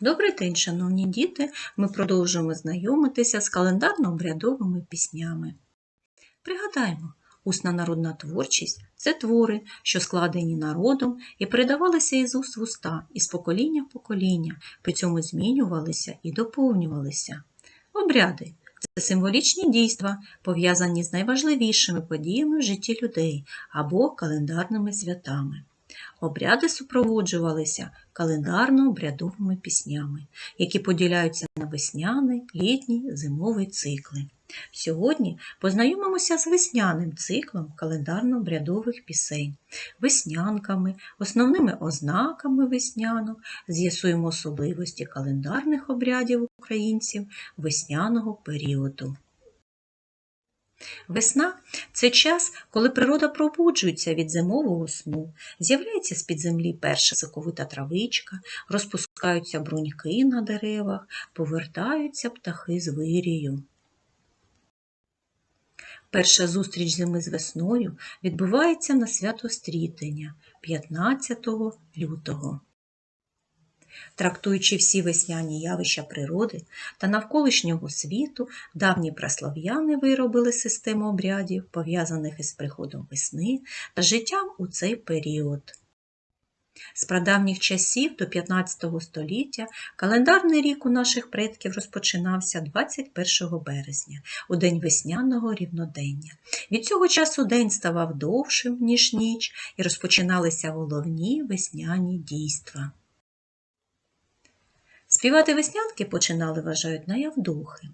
Добрий день, шановні діти! Ми продовжуємо знайомитися з календарно-обрядовими піснями. Пригадаємо, усна народна творчість це твори, що складені народом і передавалися із уст в уста, із покоління в покоління, при цьому змінювалися і доповнювалися. Обряди це символічні дійства, пов'язані з найважливішими подіями в житті людей або календарними святами. Обряди супроводжувалися календарно-обрядовими піснями, які поділяються на весняний, літній, зимовий цикли. Сьогодні познайомимося з весняним циклом календарно-обрядових пісень, веснянками, основними ознаками веснянок, з'ясуємо особливості календарних обрядів українців весняного періоду. Весна це час, коли природа пробуджується від зимового сну, з'являється з-під землі перша соковита травичка, розпускаються бруньки на деревах, повертаються птахи з вирію. Перша зустріч зими з весною відбувається на свято Стрітення 15 лютого. Трактуючи всі весняні явища природи та навколишнього світу, давні праслав'яни виробили систему обрядів, пов'язаних із приходом весни та життям у цей період. З прадавніх часів до 15 століття календарний рік у наших предків розпочинався 21 березня, у день весняного рівнодення. Від цього часу день ставав довшим, ніж ніч, і розпочиналися головні весняні дійства. Співати веснянки починали, вважають, на Явдохи.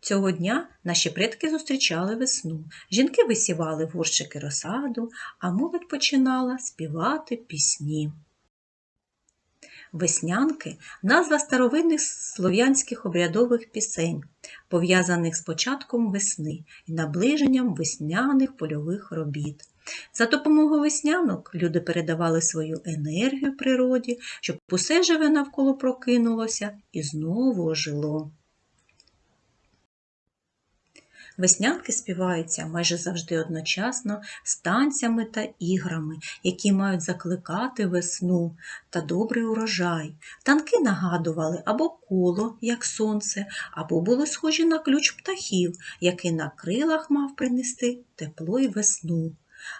Цього дня наші предки зустрічали весну. Жінки висівали в горщики розсаду, а молодь починала співати пісні. Веснянки назва старовинних слов'янських обрядових пісень, пов'язаних з початком весни і наближенням весняних польових робіт. За допомогою веснянок люди передавали свою енергію природі, щоб усе живе навколо прокинулося і знову ожило. Веснянки співаються майже завжди одночасно з танцями та іграми, які мають закликати весну та добрий урожай. Танки нагадували або коло, як сонце, або були схожі на ключ птахів, який на крилах мав принести тепло й весну.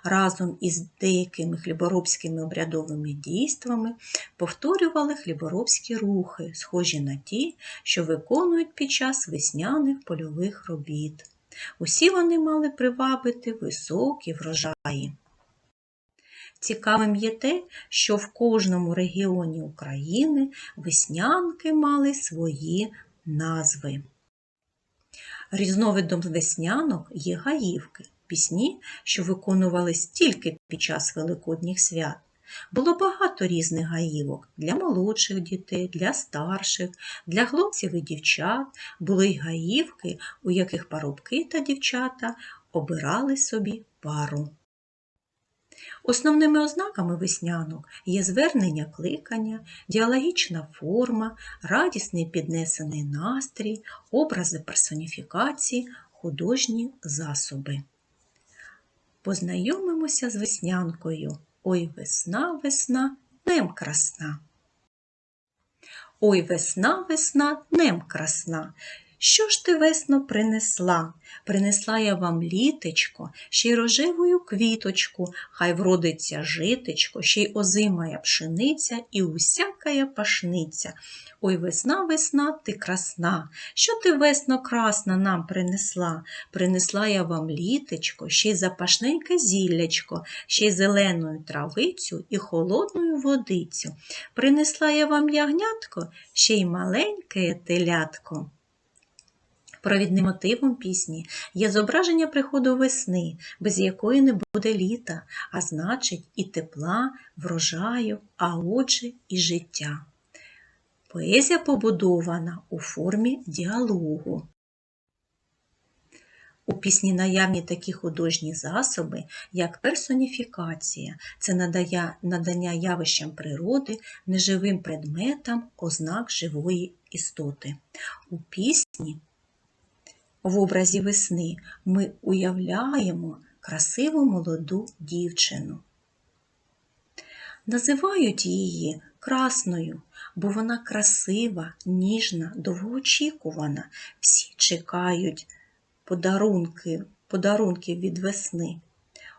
Разом із деякими хліборобськими обрядовими дійствами повторювали хліборобські рухи, схожі на ті, що виконують під час весняних польових робіт. Усі вони мали привабити високі врожаї. Цікавим є те, що в кожному регіоні України веснянки мали свої назви. Різновидом веснянок є гаївки, пісні, що виконувались тільки під час великодніх свят. Було багато різних гаївок для молодших дітей, для старших, для хлопців і дівчат. Були й гаївки, у яких парубки та дівчата обирали собі пару. Основними ознаками веснянок є звернення кликання, діалогічна форма, радісний піднесений настрій, образи персоніфікації, художні засоби. Познайомимося з веснянкою. Ой весна, весна, днем красна. Ой весна, весна, днем красна. Що ж ти весно принесла? Принесла я вам літечко, ще й рожевою квіточку, хай вродиться житечко, ще й озимая пшениця і усякая пашниця. Ой, весна, весна, ти красна. Що ти весно красна нам принесла? Принесла я вам літечко, ще й запашненьке зіллячко, ще й зеленою травицю і холодною водицю. Принесла я вам ягнятко, ще й маленьке телятко. Провідним мотивом пісні є зображення приходу весни, без якої не буде літа, а значить і тепла, врожаю, а отже і життя. Поезія побудована у формі діалогу. У пісні наявні такі художні засоби, як персоніфікація, це надає, надання явищам природи, неживим предметам ознак живої істоти. У пісні в образі весни ми уявляємо красиву молоду дівчину. Називають її красною, бо вона красива, ніжна, довгоочікувана. Всі чекають подарунки, подарунків від весни.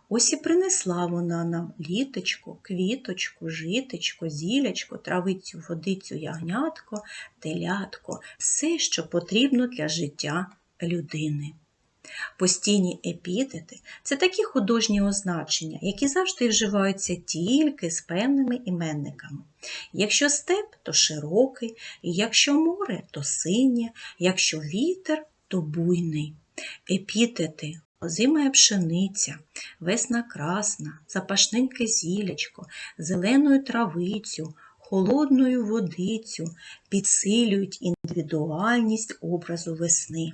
Ось і принесла вона нам літочку, квіточку, житочко, зілячко, травицю, водицю, ягнятко, телятко, все, що потрібно для життя людини. Постійні епітети це такі художні означення, які завжди вживаються тільки з певними іменниками. Якщо степ, то широкий, якщо море, то синє, якщо вітер, то буйний. Епітети озимая пшениця, весна красна, запашненьке зілячко, зеленою травицю, холодною водицю підсилюють індивідуальність образу весни.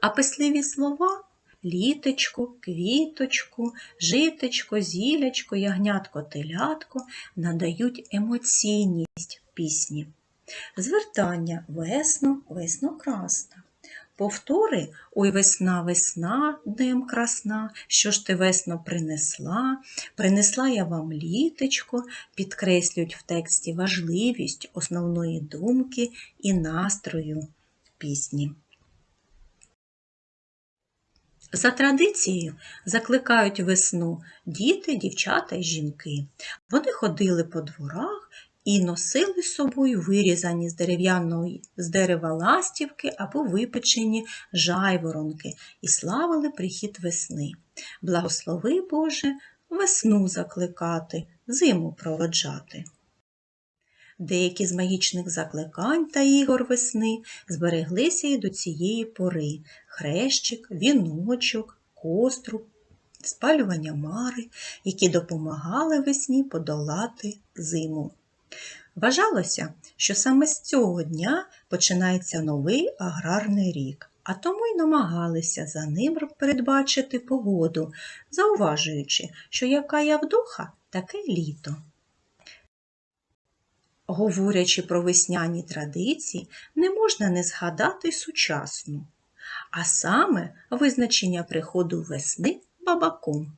А писливі слова літочку, квіточку, житочко, зілячко, ягнятко, телятко надають емоційність пісні. Звертання весно, весно красна. Повтори Ой весна, весна, днем красна, що ж ти весно принесла, принесла я вам літочко, підкреслюють в тексті важливість основної думки і настрою пісні. За традицією закликають весну діти, дівчата і жінки. Вони ходили по дворах і носили з собою вирізані з дерев'яної з дерева ластівки або випечені жайворонки і славили прихід весни. Благослови Боже, весну закликати, зиму проводжати. Деякі з магічних закликань та ігор весни збереглися і до цієї пори хрещик, віночок, коструб, спалювання мари, які допомагали весні подолати зиму. Вважалося, що саме з цього дня починається новий аграрний рік, а тому й намагалися за ним передбачити погоду, зауважуючи, що яка явдуха, таке літо. Говорячи про весняні традиції, не можна не згадати сучасну, а саме визначення приходу весни бабаком.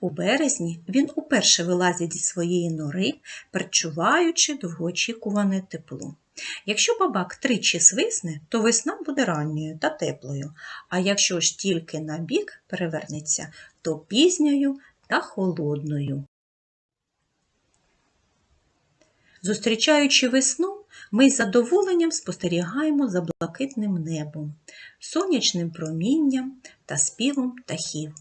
У березні він уперше вилазить зі своєї нори, перечуваючи довгоочікуване тепло. Якщо бабак тричі свисне, то весна буде ранньою та теплою, а якщо ж тільки на бік перевернеться, то пізньою та холодною. Зустрічаючи весну, ми з задоволенням спостерігаємо за блакитним небом, сонячним промінням та співом птахів.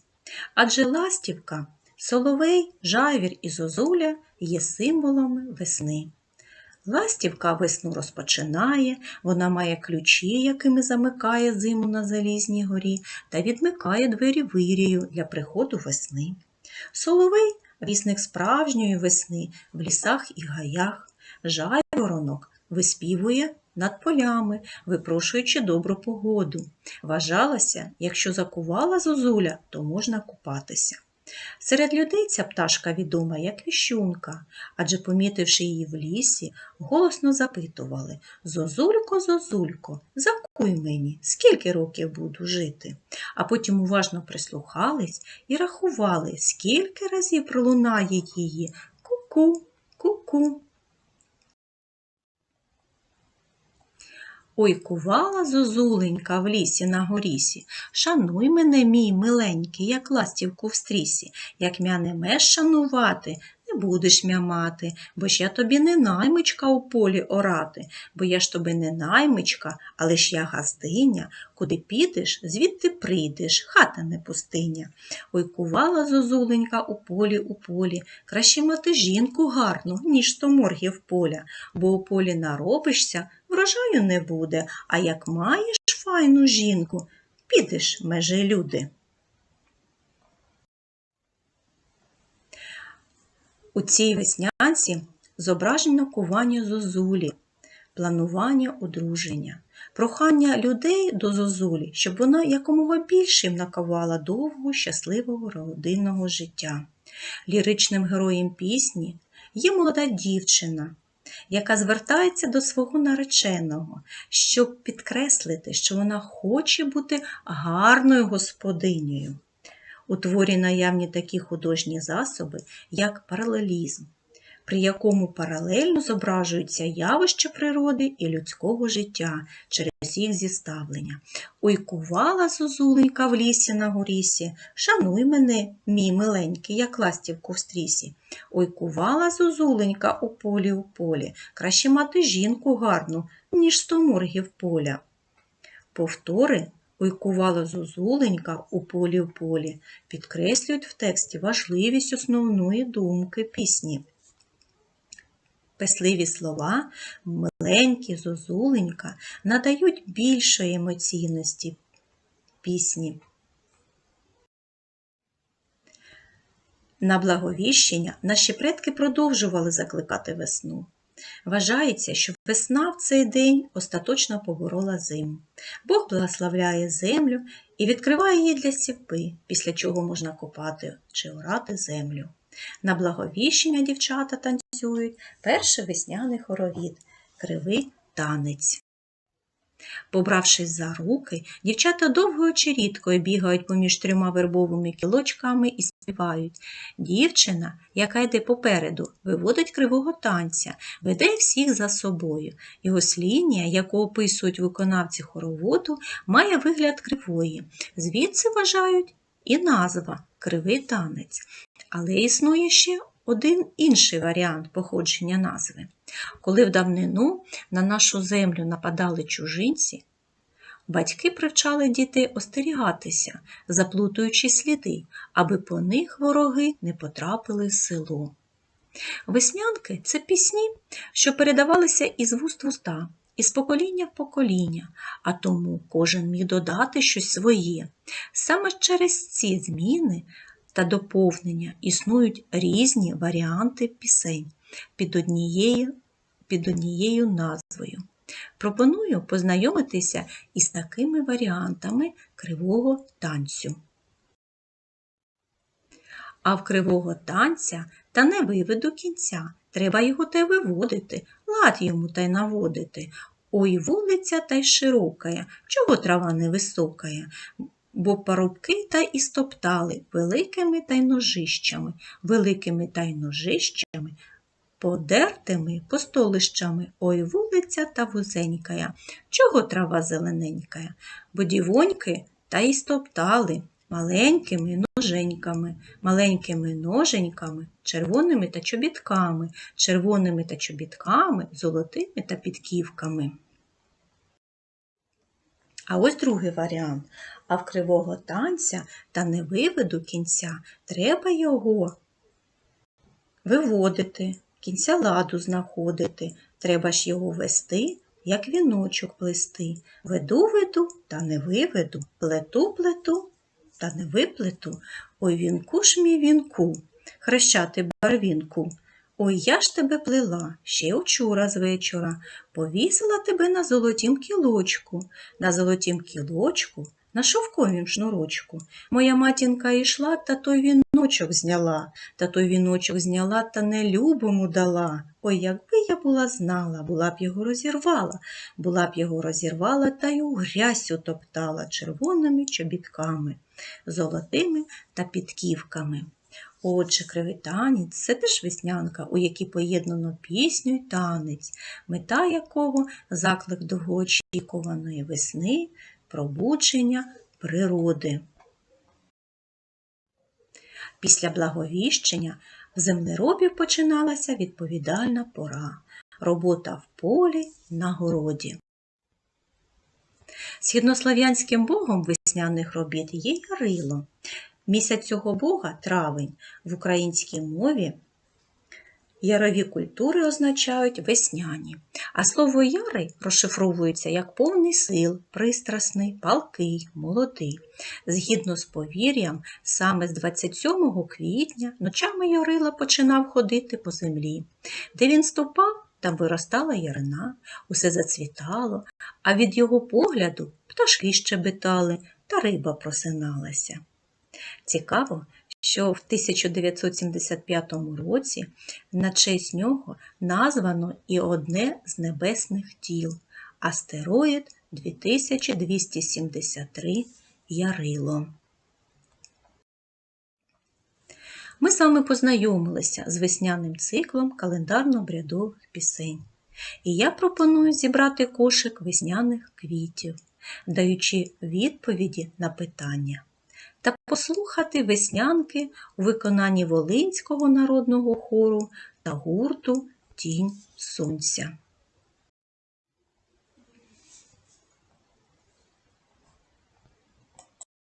Адже ластівка, соловей, жавір і зозуля є символами весни. Ластівка весну розпочинає, вона має ключі, якими замикає зиму на залізній горі, та відмикає двері вирію для приходу весни. Соловей вісник справжньої весни в лісах і гаях, жайворонок виспівує над полями, випрошуючи добру погоду. Вважалося, якщо закувала зозуля, то можна купатися. Серед людей ця пташка відома як віщунка, адже, помітивши її в лісі, голосно запитували Зозулько, зозулько, закуй мені, скільки років буду жити. А потім уважно прислухались і рахували, скільки разів пролунає її ку-ку, ку-ку. Ой, кувала зозуленька в лісі на горісі. Шануй мене, мій миленький, як ластівку в стрісі, як мя не меш шанувати, не будеш мя мати, бо ж я тобі не наймичка у полі орати, бо я ж тобі не наймичка, але ж я газдиня, куди підеш, звідти прийдеш, хата не пустиня. Ой, кувала зозуленька у полі у полі, краще мати жінку гарну, ніж сто моргів поля, бо у полі наробишся, врожаю не буде, а як маєш файну жінку, підеш меже люди. У цій веснянці зображено кування зозулі, планування одруження, прохання людей до зозулі, щоб вона якомога більше їм накувала довго щасливого родинного життя. Ліричним героєм пісні є молода дівчина, яка звертається до свого нареченого, щоб підкреслити, що вона хоче бути гарною господинею. У творі наявні такі художні засоби, як паралелізм, при якому паралельно зображуються явища природи і людського життя через їх зіставлення. Ой, кувала зозуленька в лісі на горісі, шануй мене, мій миленький, як ластівку в стрісі. Ой, кувала зозуленька у полі у полі, краще мати жінку гарну, ніж сто моргів поля. Повтори Ой, кувала зозуленька у полі в полі підкреслюють в тексті важливість основної думки пісні. Песливі слова, миленькі, зозуленька надають більшої емоційності пісні. На благовіщення наші предки продовжували закликати весну. Вважається, що весна в цей день остаточно поборола зиму. Бог благословляє землю і відкриває її для сіпи, після чого можна копати чи орати землю. На благовіщення дівчата танцюють перший весняний хоровід кривий танець. Побравшись за руки, дівчата довгою чи рідкою бігають поміж трьома вербовими кілочками і співають. Дівчина, яка йде попереду, виводить кривого танця, веде всіх за собою. Його сління, яку описують виконавці хороводу, має вигляд кривої. Звідси вважають і назва кривий танець. Але існує ще один інший варіант походження назви. Коли в давнину на нашу землю нападали чужинці, батьки привчали дітей остерігатися, заплутуючи сліди, аби по них вороги не потрапили в село. Веснянки це пісні, що передавалися із вуст в уста, із покоління в покоління, а тому кожен міг додати щось своє. Саме через ці зміни та доповнення існують різні варіанти пісень під однією, під однією назвою. Пропоную познайомитися із такими варіантами кривого танцю. А в кривого танця та не виведу кінця, треба його та й виводити, лад йому та й наводити. Ой, вулиця та й широкая, чого трава невисокая, бо парубки та й стоптали великими ножищами, великими та ножищами, подертими постолищами, ой вулиця та вузенькая, чого трава зелененькая, бо дівоньки та й стоптали маленькими ноженьками, маленькими ноженьками, червоними та чобітками, червоними та чобітками, золотими та підківками. А ось другий варіант. А в кривого танця та не виведу кінця, треба його виводити, кінця ладу знаходити, треба ж його вести, як віночок плести. Веду веду та не виведу, плету плету та не виплету. Ой вінку ж мій вінку, хрещати барвінку. Ой, я ж тебе плела ще вчора з вечора, повісила тебе на золотім кілочку, на золотім кілочку, на шовковім шнурочку. Моя матінка йшла, та той віночок зняла, та той віночок зняла та нелюбому дала. Ой, якби я була знала, була б його розірвала, була б його розірвала та й у грязь утоптала червоними чобітками, золотими та підківками. Отже, кривий танець це теж веснянка, у якій поєднано пісню й танець, мета якого заклик довгоочікуваної весни, пробудження природи. Після благовіщення в землеробів починалася відповідальна пора робота в полі на городі. Східнослов'янським богом весняних робіт є Ярило. Місяць цього бога травень в українській мові ярові культури означають весняні, а слово ярий розшифровується як повний сил, пристрасний, палкий, молодий. Згідно з повір'ям, саме з 27 квітня ночами Ярила починав ходити по землі. Де він ступав, там виростала ярина, усе зацвітало, а від його погляду пташки щебетали та риба просиналася. Цікаво, що в 1975 році на честь нього названо і одне з небесних тіл астероїд 2273 Ярило. Ми з вами познайомилися з весняним циклом календарно-обрядових пісень. І я пропоную зібрати кошик весняних квітів, даючи відповіді на питання та послухати веснянки у виконанні Волинського народного хору та гурту Тінь Сонця.